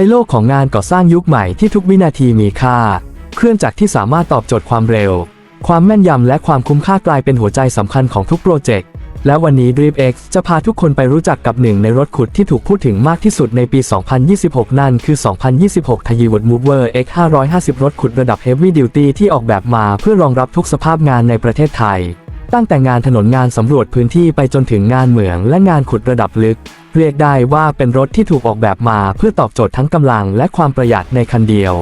ในโลกของงานก่อสร้างยุคใหม่ที่ทุกวินาทีมีค่า เครื่องจักรที่สามารถตอบโจทย์ความเร็ว ความแม่นยำและความคุ้มค่ากลายเป็นหัวใจสำคัญของทุกโปรเจกต์ และวันนี้ Dream X จะพาทุกคนไปรู้จักกับหนึ่งในรถขุดที่ถูกพูดถึงมากที่สุดในปี 2026 นั่นคือ 2026 t a y w o o d Mover X 550 รถขุดระดับ Heavy Duty ที่ออกแบบมาเพื่อรองรับทุกสภาพงานในประเทศไทย ตั้งแต่งานถนนงานสำรวจพื้นที่ไปจนถึงงานเหมืองและงานขุดระดับลึก เรียกได้ว่าเป็นรถที่ถูกออกแบบมาเพื่อตอบโจทย์ทั้งกำลังและความประหยัดในคันเดียว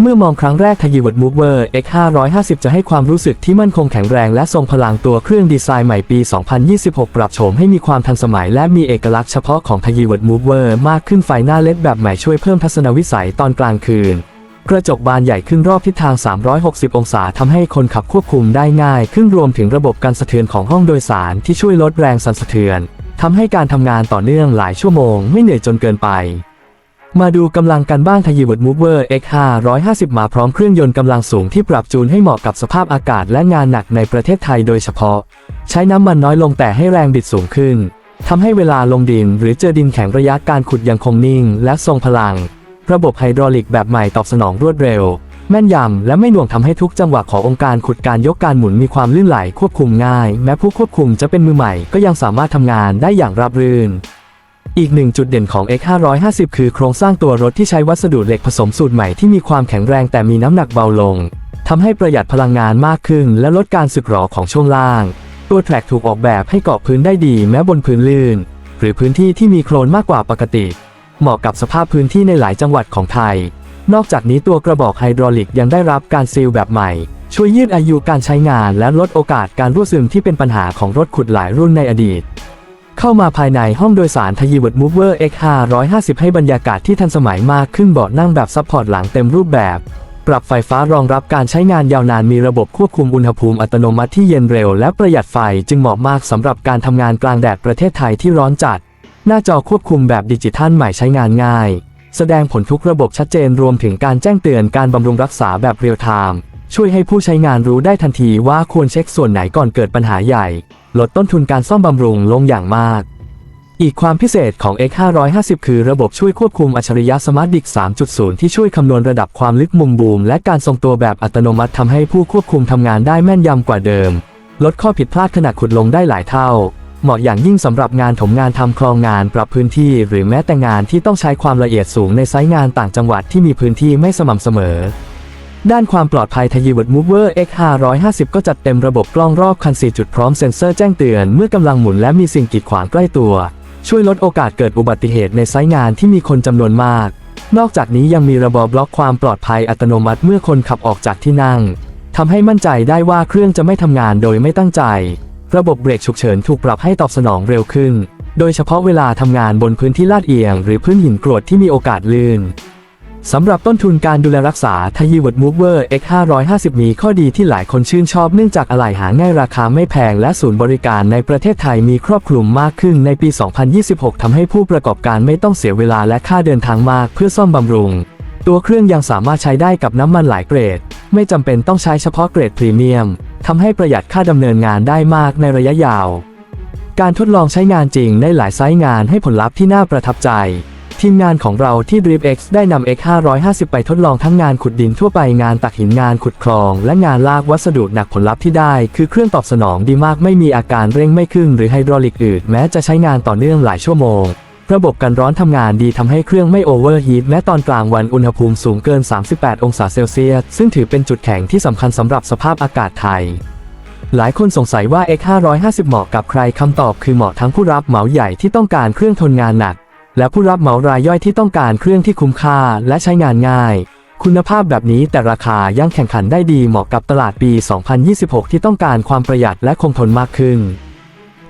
เมื่อมองครั้งแรก t a y w o o d Mover X 550จะให้ความรู้สึกที่มั่นคงแข็งแรงและทรงพลังตัวเครื่องดีไซน์ใหม่ปี 2026 ปรับโฉมให้มีความทันสมัยและมีเอกลักษณ์เฉพาะของ t a y w o o d Mover มากขึ้นไฟหน้าเล็ดแบบใหม่ช่วยเพิ่มทัศนวิสัยตอนกลางคืน กระจกบานใหญ่ขึ้นรอบทิศทาง 360 องศาทำให้คนขับควบคุมได้ง่ายขึ้นรวมถึงระบบการสะเทือนของห้องโดยสารที่ช่วยลดแรงสั่นสะเทือนทำให้การทำงานต่อเนื่องหลายชั่วโมงไม่เหนื่อยจนเกินไปมาดูกำลังกันบ้างทยีวดมูเวอร์ X 550มาพร้อมเครื่องยนต์กำลังสูงที่ปรับจูนให้เหมาะกับสภาพอากาศและงานหนักในประเทศไทยโดยเฉพาะ ใช้น้ำมันน้อยลงแต่ให้แรงบิดสูงขึ้นทำให้เวลาลงดินหรือเจอดินแข็งระยะการขุดยังคงนิ่งและทรงพลัง ระบบไฮดรอลิกแบบใหม่ตอบสนองรวดเร็ว แม่นยำ และไม่หน่วงทำให้ทุกจังหวะขององค์การขุดการยกการหมุนมีความลื่นไหลควบคุมง่าย แม้ผู้ควบคุมจะเป็นมือใหม่ก็ยังสามารถทำงานได้อย่างราบรื่น อีกหนึ่งจุดเด่นของ X 550 คือโครงสร้างตัวรถที่ใช้วัสดุเหล็กผสมสูตรใหม่ที่มีความแข็งแรงแต่มีน้ำหนักเบาลงทำให้ประหยัดพลังงานมากขึ้น และลดการสึกหรอของช่วงล่าง ตัวแทร็กถูกออกแบบให้เกาะพื้นได้ดีแม้บนพื้นลื่น หรือพื้นที่ที่มีโคลนมากกว่าปกติ เหมาะกับสภาพพื้นที่ในหลายจังหวัดของไทย นอกจากนี้ตัวกระบอกไฮดรอลิกยังได้รับการซีลแบบใหม่ ช่วยยืดอายุการใช้งานและลดโอกาสการรั่วซึมที่เป็นปัญหาของรถขุดหลายรุ่นในอดีต เข้ามาภายในห้องโดยสารทยีว o ดมูเวอร์ X 550ให้บรรยากาศที่ทันสมัยมากขึ้นเบาะนั่งแบบซัพพอร์ตหลังเต็มรูปแบบปรับไฟฟ้ารองรับการใช้งานยาวนานมีระบบควบคุมอุณหภูมิอัตโนมัติที่เย็นเร็วและประหยัดไฟจึงเหมาะมากสำหรับการทำงานกลางแดดประเทศไทยที่ร้อนจัด หน้าจอควบคุมแบบดิจิทัลใหม่ใช้งานง่าย แสดงผลทุกระบบชัดเจนรวมถึงการแจ้งเตือนการบำรุงรักษาแบบเรียลไทม์ช่วยให้ผู้ใช้งานรู้ได้ทันทีว่าควรเช็คส่วนไหนก่อนเกิดปัญหาใหญ่ ลดต้นทุนการซ่อมบำรุงลงอย่างมาก อีกความพิเศษของ X 550 คือระบบช่วยควบคุมอัจฉริยะ Smart Dick 3.0 ที่ช่วยคำนวณระดับความลึกมุมบูม และการทรงตัวแบบอัตโนมัติทำให้ผู้ควบคุมทำงานได้แม่นยำกว่าเดิม ลดข้อผิดพลาดขณะขุดลงได้หลายเท่า เหมาะอย่างยิ่งสำหรับงานถมงานทำคลองงานปรับพื้นที่ หรือแม้แต่งานที่ต้องใช้ความละเอียดสูงในไซต์งานต่างจังหวัดที่มีพื้นที่ไม่สม่ำเสมอ ด้านความปลอดภัยทยีว o ดมูเวอร์ X 550 ก็จัดเต็มระบบกล้องรอบคัน 4 จุดพร้อมเซ็นเซอร์แจ้งเตือนเมื่อกำลังหมุนและมีสิ่งกีดขวางใกล้ตัว ช่วยลดโอกาสเกิดอุบัติเหตุในไซต์งานที่มีคนจำนวนมาก นอกจากนี้ยังมีระบบบล็อกความปลอดภัยอัตโนมัติเมื่อคนขับออกจากที่นั่งทำให้มั่นใจได้ว่าเครื่องจะไม่ทำงานโดยไม่ตั้งใจ ระบบเบรกฉุกเฉินถูกปรับให้ตอบสนองเร็วขึ้น โดยเฉพาะเวลาทำงานบนพื้นที่ลาดเอียง หรือพื้นหินกรวดที่มีโอกาสลื่นสำหรับต้นทุนการดูแลรักษาทยีว o ดมูเวอร์ X 550มีข้อดีที่หลายคนชื่นชอบเนื่องจากอะไหล่หาง่ายราคาไม่แพงและศูนย์บริการในประเทศไทยมีครอบคลุมมากขึ้นในปี 2026 ทำให้ผู้ประกอบการไม่ต้องเสียเวลาและค่าเดินทางมากเพื่อซ่อมบำรุง ตัวเครื่องยังสามารถใช้ได้กับน้ำมันหลายเกรด ไม่จำเป็นต้องใช้เฉพาะเกรดพรีเมียม ทำให้ประหยัดค่าดำเนินงานได้มากในระยะยาว การทดลองใช้งานจริงในหลายไซต์งานให้ผลลัพธ์ที่น่าประทับใจ ทีมงานของเราที่ Drip X ได้นำ X 550 ไปทดลองทั้งงานขุดดินทั่วไปงานตักหินงานขุดคลอง และงานลากวัสดุหนักผลลัพธ์ที่ได้ คือเครื่องตอบสนองดีมากไม่มีอาการเร่งไม่ขึ้น หรือไฮดรอลิกอืดแม้จะใช้งานต่อเนื่องหลายชั่วโมง ระบบกันร้อนทำงานดีทำให้เครื่องไม่โอเวอร์ฮีทแม้ตอนกลางวันอุณหภูมิสูงเกิน 38 องศาเซลเซียส ซึ่งถือเป็นจุดแข็งที่สำคัญสำหรับสภาพอากาศไทย หลายคนสงสัยว่า X 550 เหมาะกับใครคำตอบคือเหมาะทั้งผู้รับเหมาใหญ่ที่ต้องการเครื่องทนงานหนัก และผู้รับเหมารายย่อยที่ต้องการเครื่องที่คุ้มค่าและใช้งานง่าย คุณภาพแบบนี้แต่ราคายังแข่งขันได้ดีเหมาะกับตลาดปี 2026 ที่ต้องการความประหยัดและคงทนมากขึ้น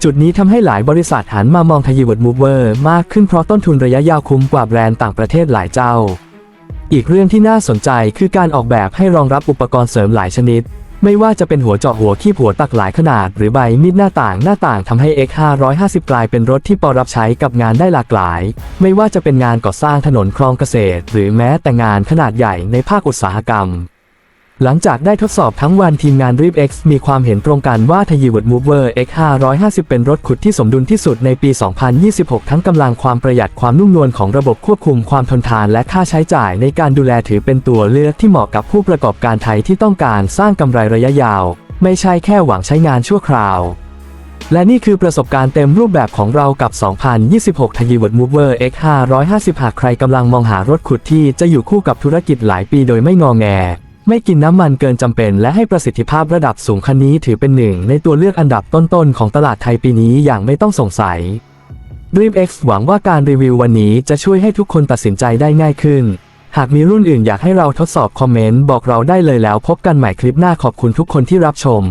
จุดนี้ทำให้หลายบริษัทหันมามองทยีว o ดมูเวอร์มากขึ้นเพราะต้นทุนระยะยาวคุ้มกว่าแบรนด์ต่างประเทศหลายเจ้า อีกเรื่องที่น่าสนใจคือการออกแบบให้รองรับอุปกรณ์เสริมหลายชนิด ไม่ว่าจะเป็นหัวเจาะหัวขี้หัวตักหลายขนาด หรือใบมีดหน้าต่างหน้าต่างทำให้ X 550 กลายเป็นรถที่ปอรับใช้กับงานได้หลากหลาย ไม่ว่าจะเป็นงานก่อสร้างถนนคลองเกษตร หรือแม้แต่งานขนาดใหญ่ในภาคอุตสาหกรรม หลังจากได้ทดสอบทั้งวันทีมงาน Reap X มีความเห็นตรงกันว่า t a y i w o o d Mover X 550 เป็นรถขุดที่สมดุลที่สุดในปี 2026 ทั้งกำลังความประหยัดความนุ่มนวลของระบบควบคุมความทนทานและค่าใช้จ่ายในการดูแลถือเป็นตัวเลือกที่เหมาะกับผู้ประกอบการไทยที่ต้องการสร้างกำไรระยะยาว ไม่ใช่แค่หวังใช้งานชั่วคราว และนี่คือประสบการณ์เต็มรูปแบบของเรากับ 2026 t a y i w o o d Mover X 550หากใครกำลังมองหารถขุดที่จะอยู่คู่กับธุรกิจหลายปีโดยไม่งอแง ไม่กินน้ำมันเกินจำเป็น และให้ประสิทธิภาพระดับสูงคันนี้ถือเป็นหนึ่งในตัวเลือกอันดับต้นๆ ของตลาดไทยปีนี้อย่างไม่ต้องสงสัย Dream X หวังว่าการรีวิววันนี้จะช่วยให้ทุกคนตัดสินใจได้ง่ายขึ้น หากมีรุ่นอื่นอยากให้เราทดสอบคอมเมนต์บอกเราได้เลยแล้วพบกันใหม่คลิปหน้าขอบคุณทุกคนที่รับชม